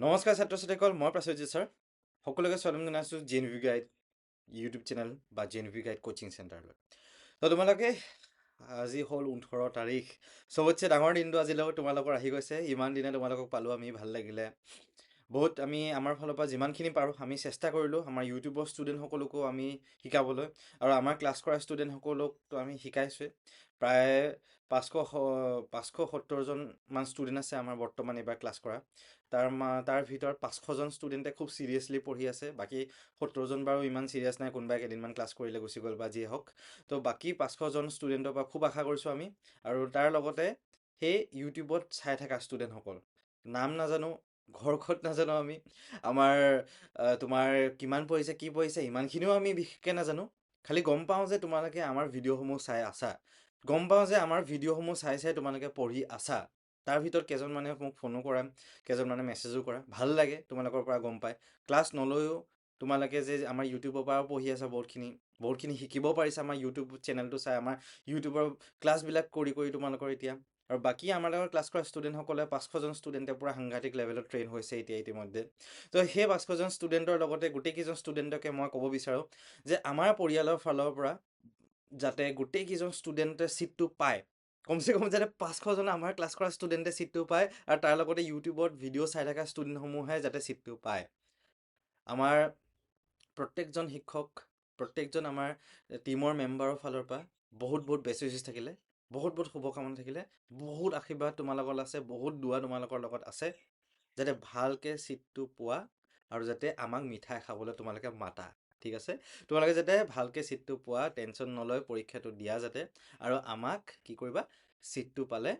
নমস্কাৰ ছাত্ৰ ছাত্ৰীসকল মই প্ৰাচুৰ্য ছাৰ। সকলোকে স্বাগতম জনাইছোঁ G N V guide YouTube channel বা G N V guide coaching চেণ্টাৰলৈ তো তোমালোকে আজি হ'ল ওঠৰ তাৰিখ। চবতছে ডাঙৰ দিনটো আজিলৈ তোমালোকৰ আহি গৈছে। ইমান দিনে তোমালোকক পালোঁ আমি ভাল লাগিলে। বহুত আমি আমাৰ ফালৰ পৰা যিমানখিনি পাৰোঁ আমি চেষ্টা কৰিলোঁ আমাৰ ইউটিউবৰ ষ্টুডেণ্টসকলকো আমি শিকাবলৈ আৰু আমাৰ ক্লাছ কৰা ষ্টুডেণ্টসকলকতো আমি শিকাইছোৱে। প্ৰায় পাঁচশ পাঁচশ সত্তৰজনমান ষ্টুডেণ্ট আছে আমাৰ বৰ্তমান এইবাৰ ক্লাছ কৰা। তাৰ তাৰ ভিতৰত পাঁচশজন ষ্টুডেণ্টে খুব চিৰিয়াছলি পঢ়ি আছে বাকী সত্তৰজন বাৰু ইমান চিৰিয়াছ নাই কোনোবাই কেইদিনমান ক্লাছ কৰিলে গুচি গ'ল বা যিয়ে হওক। তো বাকী পাঁচশজন ষ্টুডেণ্টৰ পৰা খুব আশা কৰিছোঁ আমি। আৰু তাৰ লগতে সেই ইউটিউবত চাই থকা ষ্টুডেণ্টসকল নাম নাজানো ঘৰ ক'ত নাজানো আমি। আমাৰ তোমাৰ কিমান পঢ়িছে কি পঢ়িছে ইমানখিনিও আমি বিশেষকৈ নাজানো। খালি গম পাওঁ যে তোমালোকে আমাৰ ভিডিঅ'সমূহ চাই আছা। গম পাওঁ যে আমাৰ ভিডিঅ'সমূহ চাই চাই তোমালোকে পঢ়ি আছা। তাৰ ভিতৰত কেইজনমানে মোক ফোনো কৰা কেইজনমানে মেছেজো কৰা। ভাল লাগে তোমালোকৰ পৰা গম পায় ক্লাছ নলৈও তোমালোকে যে আমাৰ ইউটিউবৰ পৰাও পঢ়ি আছা বহুতখিনি বহুতখিনি শিকিব পাৰিছা আমাৰ ইউটিউব চেনেলটো চাই আমাৰ ইউটিউবৰ ক্লাছবিলাক কৰি কৰি তোমালোকৰ এতিয়া আৰু বাকী আমাৰ লগত ক্লাছ কৰা ষ্টুডেণ্টসকলে পাঁচশজন ষ্টুডেণ্টে পূৰা সাংঘাতিক লেভেলত ট্ৰেইন হৈছে এতিয়া ইতিমধ্যে। তো সেই পাঁচশজন ষ্টুডেণ্টৰ লগতে গোটেইকেইজন ষ্টুডেণ্টকে মই ক'ব বিচাৰোঁ যে আমাৰ পৰিয়ালৰ ফালৰ পৰা যাতে গোটেইকেইজন ষ্টুডেণ্টে ছিটটো পায় কমচে কম যাতে পাঁচশজন আমাৰ ক্লাছ কৰা ষ্টুডেণ্টে ছিটটো পায় আৰু তাৰ লগতে ইউটিউবত ভিডিঅ' চাই থকা ষ্টুডেণ্টসমূহে যাতে ছিটটো পায়। আমাৰ প্ৰত্যেকজন শিক্ষক প্ৰত্যেকজন আমাৰ টীমৰ মেম্বাৰৰ ফালৰ পৰা বহুত বহুত বেষ্ট উইচেছ থাকিলে। বহুত বহুত শুভকামনা থাকিলে। বহুত আশীৰ্বাদ তোমালোকৰ আছে বহুত দোৱা তোমালোকৰ লগত আছে যাতে ভালকৈ ছিটটো পোৱা আৰু যাতে আমাক মিঠাই খাবলৈ তোমালোকে মাতা ঠিক আছে? তোমালোকে যাতে ভালকৈ ছিটটো পোৱা টেনশ্যন নলয় পৰীক্ষাটো দিয়া যাতে আৰু আমাক কি কৰিবা ছিটটো পালে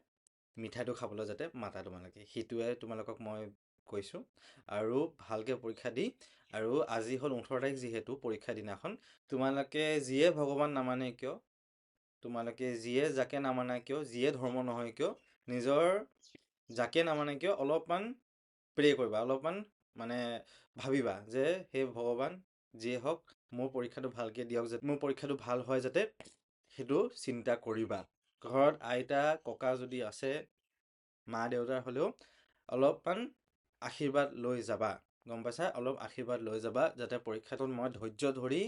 মিঠাইটো খাবলৈ যাতে মাতা তোমালোকে সেইটোৱে তোমালোকক মই কৈছোঁ। আৰু ভালকৈ পৰীক্ষা দি আৰু আজি হ'ল ওঠৰ তাৰিখ যিহেতু পৰীক্ষা দিনাখন তোমালোকে যিয়ে ভগৱান নামানে কিয় তোমালোকে যিয়ে যাকে নামানা কিয় যিয়ে ধৰ্ম নহয় কিয় নিজৰ যাকে নামানে কিয় অলপমান প্ৰে কৰিবা অলপমান মানে ভাবিবা যে সেই ভগৱান যিয়ে হওক মোৰ পৰীক্ষাটো ভালকৈ দিয়ক যাতে মোৰ পৰীক্ষাটো ভাল হয় যাতে সেইটো চিন্তা কৰিবা। ঘৰত আইতা ককা যদি আছে মা দেউতাৰ হ'লেও অলপমান আশীৰ্বাদ লৈ যাবা। গম পাইছা? অলপ আশীৰ্বাদ লৈ যাবা যাতে পৰীক্ষাটোত মই ধৈৰ্য ধৰি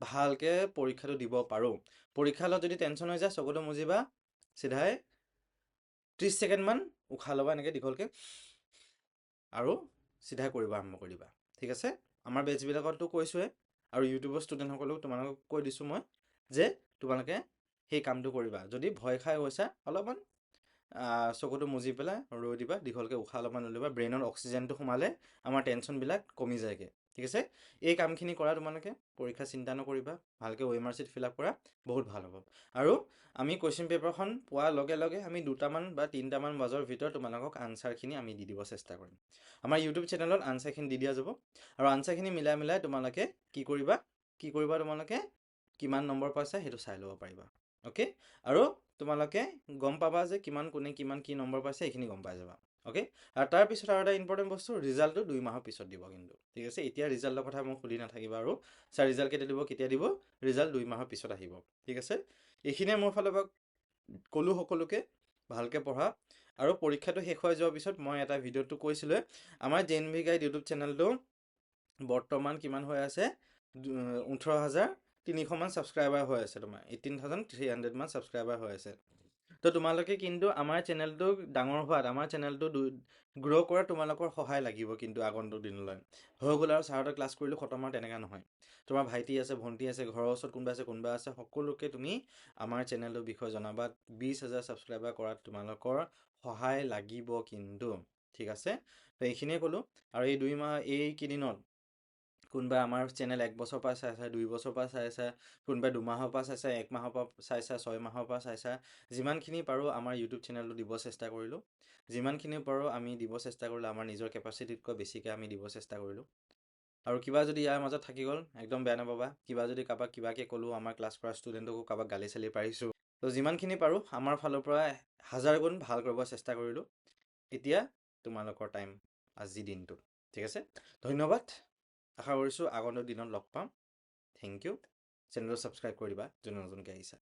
ভালকৈ পৰীক্ষাটো দিব পাৰোঁ। পৰীক্ষা হলত যদি টেনশ্যন হৈ যায় চকুটো মুজিবা চিধাই ত্ৰিছ ছেকেণ্ডমান উশাহ ল'বা এনেকৈ দীঘলকৈ। আৰু চিধাই কৰিব আৰম্ভ কৰিবা। ঠিক আছে? আমাৰ বেটছবিলাকতো কৈছোঁৱে আৰু ইউটিউবৰ ষ্টুডেণ্টসকলেও তোমালোকক কৈ দিছোঁ মই যে তোমালোকে সেই কামটো কৰিবা। যদি ভয় খাই গৈছা অলপমান চকুটো মুজি পেলাই ৰৈ দিবা দীঘলকৈ উশাহ অলপমান লৈ ল'বা ব্ৰেইনত অক্সিজেনটো সোমালে আমাৰ টেনশ্যনবিলাক কমি যায়গৈ। ঠিক আছে? এই কামখিনি কৰা তোমালোকে পৰীক্ষা চিন্তা নকৰিবা ভালকৈ আৰ চিত ফিল আপ কৰা বহুত ভাল হ'ব। আৰু আমি কুৱেশ্যন পেপাৰখন পোৱাৰ লগে লগে আমি দুটামান বা তিনিটামান বজাৰ ভিতৰত তোমালোকক আনচাৰখিনি আমি দি দিব চেষ্টা কৰিম। আমাৰ ইউটিউব চেনেলত আনচাৰখিনি দি দিয়া যাব। আৰু আনচাৰখিনি মিলাই মিলাই তোমালোকে কি কৰিবা কি কৰিবা তোমালোকে কিমান নম্বৰ পাইছা সেইটো চাই ল'ব পাৰিবা। অ'কে আৰু তোমালোকে গম পাবা যে কিমান কোনে কিমান কি নম্বৰ পাইছে এইখিনি গম পাই যাবা। অ'কে আৰু তাৰপিছত আৰু এটা ইম্পৰ্টেণ্ট বস্তু ৰিজাল্টটো দুই মাহৰ পিছত দিব কিন্তু। ঠিক আছে? এতিয়া ৰিজাল্টৰ কথা মোক সুধি নাথাকিবা আৰু। ছাৰ ৰিজাল্ট কেতিয়া দিব কেতিয়া দিব? ৰিজাল্ট দুই মাহৰ পিছত আহিব। ঠিক আছে? এইখিনিয়ে মোৰ ফালৰ পৰা ক'লোঁ সকলোকে ভালকৈ পঢ়া। আৰু পৰীক্ষাটো শেষ হৈ যোৱাৰ পিছত মই এটা ভিডিঅ'টো কৈছিলোঁ আমাৰ J N V guide YouTube চেনেলটো বৰ্তমান কিমান হৈ আছে? ওঠৰ হাজাৰ তিনিশমান ছাবস্ক্ৰাইবাৰ হৈ আছে তোমাৰ। এইটিন থাউজেণ্ড থ্ৰী হাণ্ড্ৰেডমান ছাবস্ক্ৰাইবাৰ হৈ আছে। তো তোমালোকে কিন্তু আমাৰ চেনেলটো ডাঙৰ হোৱাত আমাৰ চেনেলটো গ্ৰ' কৰাত তোমালোকৰ সহায় লাগিব কিন্তু আগন্তুক দিনলৈ। হৈ গ'ল আৰু ছাৰহঁতে ক্লাছ কৰিলোঁ খতম আৰু তেনেকুৱা নহয়। তোমাৰ ভাইটি আছে ভণ্টি আছে ঘৰৰ ওচৰত কোনোবা আছে কোনোবা আছে সকলোকে তুমি আমাৰ চেনেলটোৰ বিষয়ে জনাবা। বিছ হাজাৰ ছাবস্ক্ৰাইবাৰ কৰাত তোমালোকৰ সহায় লাগিব কিন্তু। ঠিক আছে? তো এইখিনিয়ে ক'লোঁ। আৰু এই দুই মাহ এইকেইদিনত কোনোবাই আমাৰ চেনেল এক বছৰৰ পৰা চাইছা দুই বছৰৰ পৰা চাইছা কোনোবাই দুমাহৰ পৰা চাইছা এক মাহৰ পৰা চাইছা ছয় মাহৰ পৰা চাইছা যিমানখিনি পাৰোঁ আমাৰ ইউটিউব চেনেলটো দিব চেষ্টা কৰিলোঁ। যিমানখিনি পাৰোঁ আমি দিব চেষ্টা কৰিলোঁ আমাৰ নিজৰ কেপাচিটিতকৈ বেছিকৈ আমি দিব চেষ্টা কৰিলোঁ। আৰু কিবা যদি ইয়াৰ মাজত থাকি গ'ল একদম বেয়া নাপাবা। কিবা যদি কাৰোবাক কিবাকৈ ক'লোঁ আমাৰ ক্লাছ কৰা ষ্টুডেণ্টকো কাৰোবাক গালি চালি পাৰিছোঁ। তো যিমানখিনি পাৰোঁ আমাৰ ফালৰ পৰা হাজাৰ গুণ ভাল কৰিব চেষ্টা কৰিলোঁ। এতিয়া তোমালোকৰ টাইম আজি দিনটো। ঠিক আছে? ধন্যবাদ। আশা কৰিছোঁ আগন্তুক দিনত লগ পাম। থেংক ইউ চেনেলটো ছাবস্ক্ৰাইব কৰি দিবা যোনে নতুনকৈ আহিছা।